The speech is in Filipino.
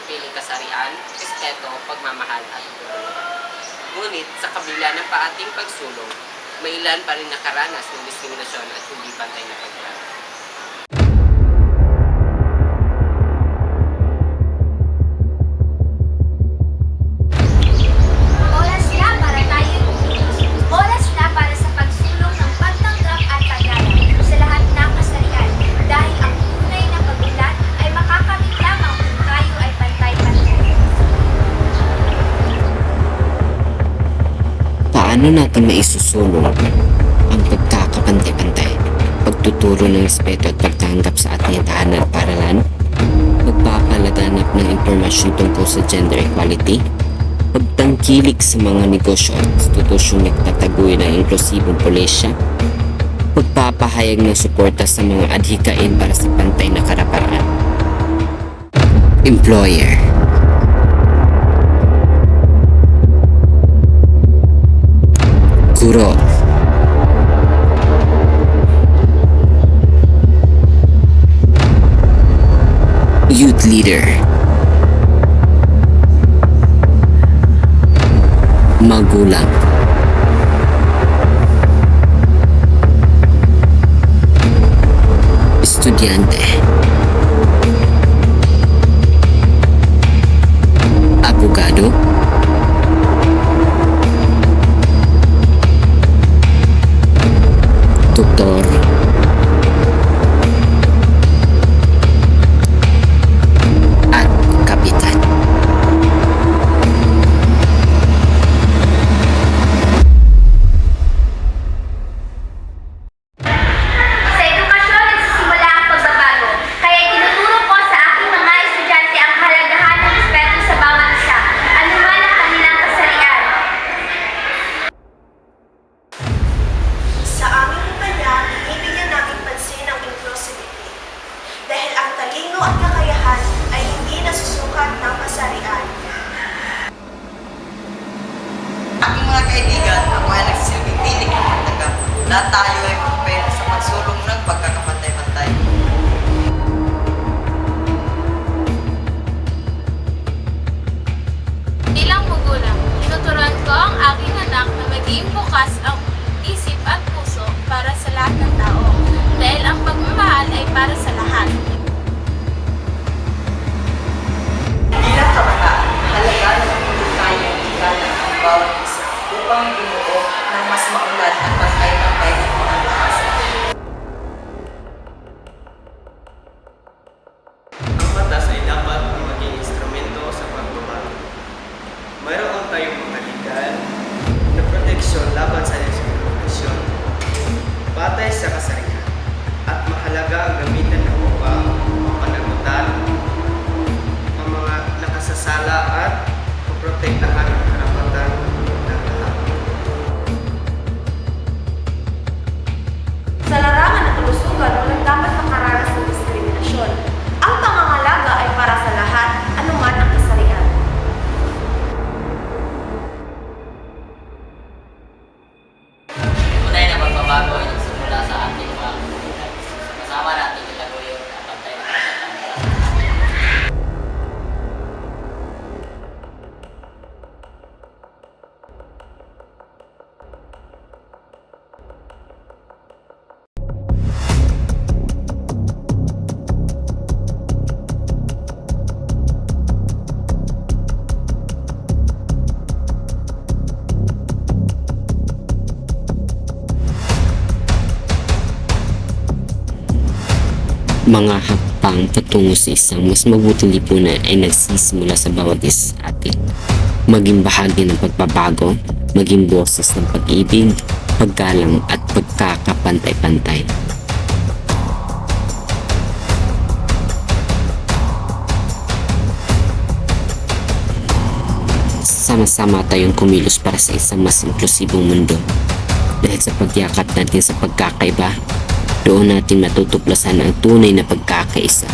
pinipiling kasarian, respeto, pagmamahal at tulungan. Ngunit sa kabila ng paating pagsulong, may ilan pa rin nakaranas ng diskriminasyon at hindi pantay na pagkakaroon. Paano natin maisusulong ang pagkakapantay-pantay, pagtuturo ng respeto at pagtanggap sa ating tahanan at paralan, pagpapalaganap ng impormasyon tungkol sa gender equality, pagtangkilik sa mga negosyo at institusyong nagtataguy ng inklusibong polesya, pagpapahayag ng suporta sa mga adhikain para sa pantay na karapatan. Employer Guro Youth Leader. Magulang. Estudyante Abogado. Doktor talino at kakayahan ay hindi nasusukat ng kasarian. Aking mga kaibigan, ako ay nagsisilbing tinig ng pagtanggap. Lahat tayo ay papel sa pagsulong ng pagkakapantay-pantay. Tayong mga legal na proteksyon laban sa diskriminasyon, patay sa kasarian, Mga hakbang patungo sa isang mas mabuting lipunan ay nagsisimula sa bawat isa sa atin. Maging bahagi ng pagbabago, maging boses ng pag-ibig, paggalang at pagkakapantay-pantay. Sama-sama tayong kumilos para sa isang mas inklusibong mundo. Dahil sa pagyakap natin sa pagkakaiba, doon natin matutuklasan ang tunay na pagkakaisa